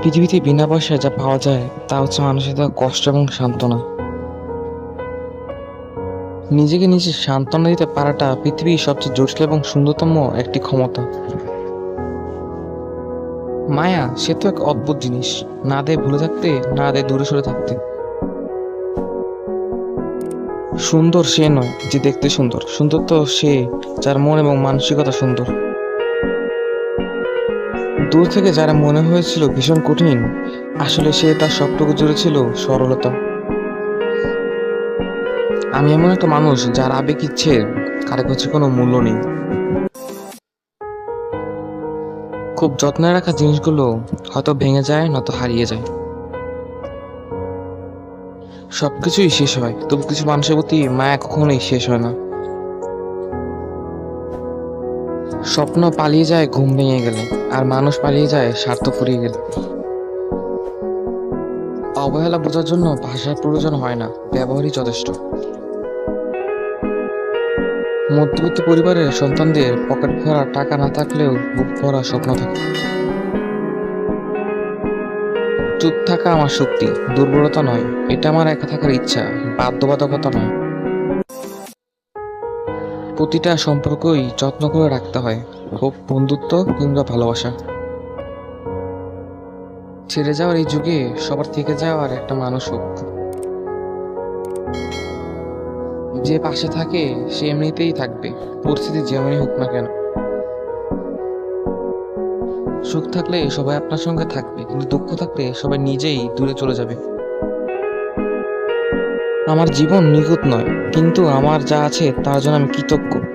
পৃথিবীতে বিনা পয়সায় যা পাওয়া যায়, তা হচ্ছে মানুষের দেওয়া কষ্ট এবং সান্ত্বনা। নিজেকে নিজে সান্ত্বনা দিতে পারাটা পৃথিবীর সবচেয়ে জটিল এবং সুন্দরতম একটি ক্ষমতা। মায়া, সে তো এক অদ্ভুত জিনিস। না দেয় ভুলে থাকতে, না দেয় দূরে সরে থাকতে। সুন্দর সে নয় যে দেখতে সুন্দর। সুন্দর তো সে, যার মন এবং মানসিকতা সুন্দর। দূর থেকে যারা মনে হয়েছিল ভীষণ কঠিন, আসলে সে তার সবটুকু জুড়ে ছিল সরলতা। আমি এমন একটা মানুষ যার আবেগ ইচ্ছে, কারও কাছে কোনো মূল্য নেই। খুব যত্নে রাখা জিনিসগুলো হয়তো ভেঙে যায়, নয়তো হারিয়ে যায়। সবকিছুই শেষ হয়, তবু কিছু মানুষের প্রতি মায়া কখনোই শেষ হয় না। স্বপ্ন পালিয়ে যায় ঘুম ভেঙে গেলে, আর মানুষ পালিয়ে যায় স্বার্থ ফুরিয়ে গেলে। অবহেলা বোঝার জন্য ভাষার প্রয়োজন হয় না, ব্যবহারই যথেষ্ট। মধ্যবিত্ত পরিবারের সন্তানদের পকেট ভরা টাকা না থাকলেও বুক ভরা স্বপ্ন থাকে। চুপ থাকা আমার শক্তি, দুর্বলতা নয়, এটা আমার একা থাকার ইচ্ছা, বাধ্যবাধকতা নয়। প্রতিটা সম্পর্কই যত্ন করে রাখতে হয়। হোক বন্ধুত্ব কিংবা ভালোবাসা। ছেড়ে যাওয়ার এই যুগে সবার থেকে যাওয়ার একটা মানুষ হোক। যে পাশে থাকে, সে এমনিতেই থাকবে। পরিস্থিতি যেমনই হোক না কেন। সুখ থাকলে সবাই আপনার সঙ্গে থাকবে, কিন্তু দুঃখ থাকলে সবাই নিজেই দূরে চলে যাবে। আমার জীবন নিখুঁত নয় কিন্তু আমার যা আছে তার জন্য আমি কৃতজ্ঞ।